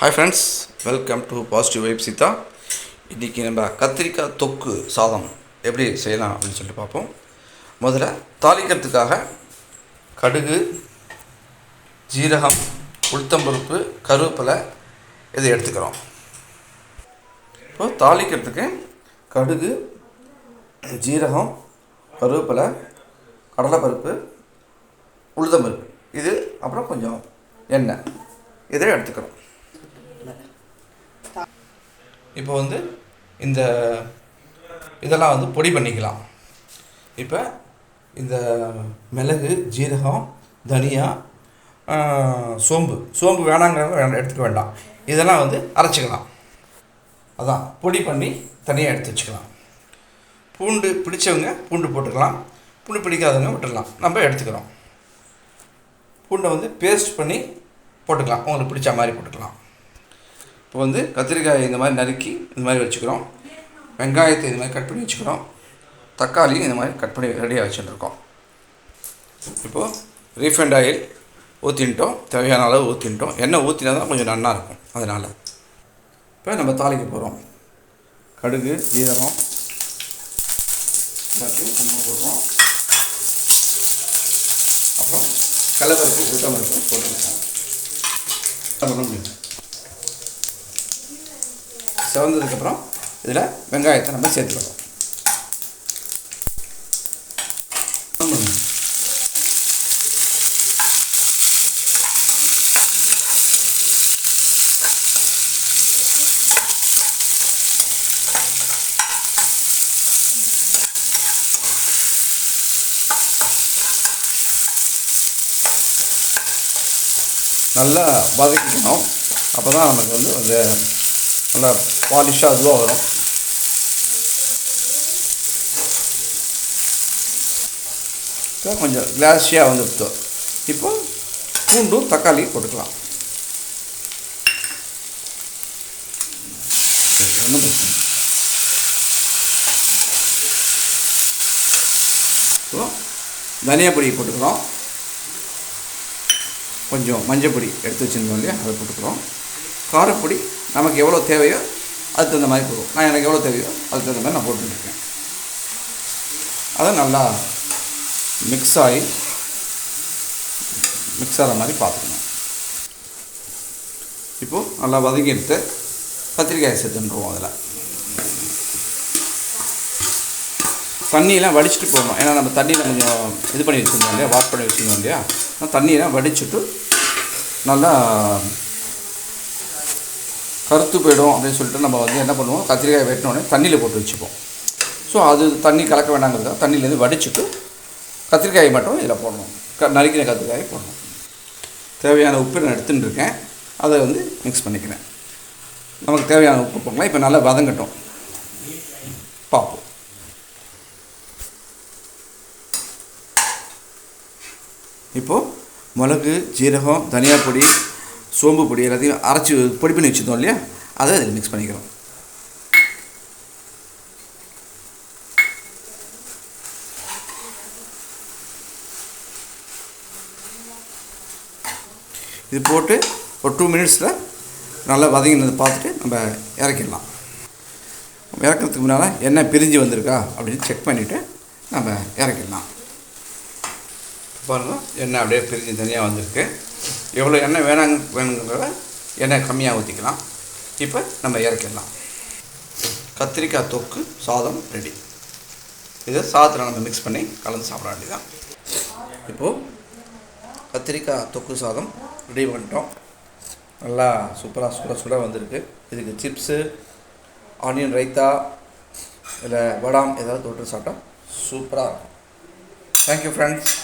Hi friends welcome to positive vibe Seetha இன்றைக்கி நம்ம கத்திரிக்காய் தொக்கு சாதம் எப்படி செய்யலாம் அப்படின்னு சொல்லிட்டு பார்ப்போம். முதல்ல தாளிக்கிறதுக்காக கடுகு ஜீரகம் உளுத்தம்பருப்பு கருவேப்பிலை இதை எடுத்துக்கிறோம். இப்போ தாளிக்கிறதுக்கு கடுகு ஜீரகம் கருவேப்பிலை கடலைப்பருப்பு உளுத்தம்பருப்பு இது அப்புறம் கொஞ்சம் எண்ணெய். இதை எடுத்துக்கிறோம். இப்போ வந்து இந்த இதெல்லாம் வந்து பொடி பண்ணிக்கலாம். இப்போ இந்த மிளகு ஜீரகம் தனியா சோம்பு. சோம்பு வேணாங்கிறவங்க வேணாம் எடுத்துக்க வேண்டாம். இதெல்லாம் வந்து அரைச்சிக்கலாம். அதான். பொடி பண்ணி தனியாக எடுத்து வச்சுக்கலாம். பூண்டு பிடிச்சவங்க பூண்டு போட்டுக்கலாம். பூண்டு பிடிக்காதவங்க விட்டுடலாம். நம்ம எடுத்துக்கிறோம். பூண்டை வந்து பேஸ்ட் பண்ணி போட்டுக்கலாம். உங்களுக்கு பிடிச்ச மாதிரி போட்டுக்கலாம். இப்போ வந்து கத்திரிக்காய் இந்த மாதிரி நறுக்கி இந்த மாதிரி வச்சுக்கிறோம். வெங்காயத்தை இந்த மாதிரி கட் பண்ணி வச்சுக்கிறோம். தக்காளி இந்த மாதிரி கட் பண்ணி ரெடியாக வச்சுட்டுருக்கோம் இப்போது ரீஃபைண்ட் ஆயில் ஊற்றின்ட்டோம் தேவையான அளவு ஊற்றின்ட்டோம் எண்ணெய் ஊற்றினா தான் கொஞ்சம் நல்லா இருக்கும் அதனால். இப்போ நம்ம தாளிக்க போகிறோம் கடுகு ஜீரகம் எல்லாத்தையும் கொஞ்சமாக போடுறோம் அப்புறம் கலவரப்பு உளுத்தம்பருப்பு போட்டுருக்கோம் பண்ண முடியும் செவந்ததுக்கப்புறம் இதில் வெங்காயத்தை நம்ம சேர்த்துக்கிறோம் நல்லா வதக்கிக்கணும். அப்போ தான் நமக்கு வந்து அந்த நல்லா பாலிஷாக அதுவாக வரும் இப்போ கொஞ்சம் கிளாஸியாக வந்துடுத்து இப்போ பூண்டும் தக்காளி போட்டுக்கலாம் ஒன்றும் பிரச்சனை இப்போ தனியா பொடி போட்டுக்கிறோம் கொஞ்சம் மஞ்சள் பொடி எடுத்து வச்சுருந்தோம் இல்லையா அதை போட்டுக்கிறோம் காரப்பொடி நமக்கு எவ்வளோ தேவையோ அதுக்கு தகுந்த மாதிரி போடுவோம் நான் எனக்கு எவ்வளோ தேவையோ அதுக்கு தகுந்த மாதிரி நான் போட்டுருக்கேன் அதை நல்லா மிக்ஸ் ஆகி மிக்ஸ் ஆகிற மாதிரி பார்த்துக்கணும். இப்போது நல்லா வதக்கி எடுத்து கத்திரிக்காயை சேர்த்துட்டுருவோம் அதில். தண்ணியெலாம் வடிச்சிட்டு போகணும் ஏன்னா நம்ம தண்ணியில் கொஞ்சம் இது பண்ணி வச்சுருந்தோம் இல்லையா? வாஷ் பண்ணி வச்சுருந்தோம் இல்லையா? தண்ணியெலாம் தண்ணியெல்லாம் வடிச்சிட்டு நல்லா கருத்து போயிடும் அப்படின்னு சொல்லிட்டு நம்ம வந்து என்ன பண்ணுவோம்? கத்திரிக்காய் வெட்டினோடனே தண்ணியில் போட்டு வச்சுப்போம். ஸோ அது தண்ணி கலக்க வேண்டாங்கிறதுக்காக தண்ணியிலேருந்து வடிச்சிட்டு கத்திரிக்காயை மட்டும் இதில் போடணும். க நறுக்கின கத்திரிக்காயை போடணும். தேவையான உப்பு நான் எடுத்துன்னு இருக்கேன். அதை வந்து மிக்ஸ் பண்ணிக்கிறேன். நமக்கு தேவையான உப்பு போடலாம். இப்போ நல்லா வதங்கட்டும். பார்ப்போம் இப்போது மிளகு ஜீரகம் தனியா பொடி சோம்பு பொடி எல்லாத்தையும் அரைச்சி பொடி பண்ணி வச்சுருந்தோம் இல்லையா? அதை அதில் மிக்ஸ் பண்ணிக்கிறோம். இது போட்டு ஒரு டூ மினிட்ஸில் நல்லா வதங்கினதை பார்த்துட்டு நம்ம இறக்கிடலாம். இறக்கிறதுக்கு முன்னால் என்ன பிரிஞ்சு வந்திருக்கா அப்படின்னு செக் பண்ணிவிட்டு நம்ம இறக்கிடலாம். பாருங்கள் எண்ணெய் அப்படியே பிரிஞ்சு தனியாக வந்திருக்கு. எவ்வளோ எண்ணெய் வேணாங்க வேணுங்கிறத எண்ணெய் கம்மியாக ஊற்றிக்கலாம் இப்போ நம்ம இறக்கிடலாம். கத்திரிக்காய் தொக்கு சாதம் ரெடி இதை சாதத்தில் நம்ம மிக்ஸ் பண்ணி கலந்து சாப்பிட வேண்டியதான் இப்போது கத்திரிக்காய் தொக்கு சாதம் ரெடி பண்ணிட்டோம். நல்லா சூப்பராக சுட சுட வந்திருக்கு. இதுக்கு சிப்ஸு ஆனியன் ரைத்தா இல்லை வடாம் ஏதாவது தொட்டு சாப்பிட்டா சூப்பராக இருக்கும். Thank you friends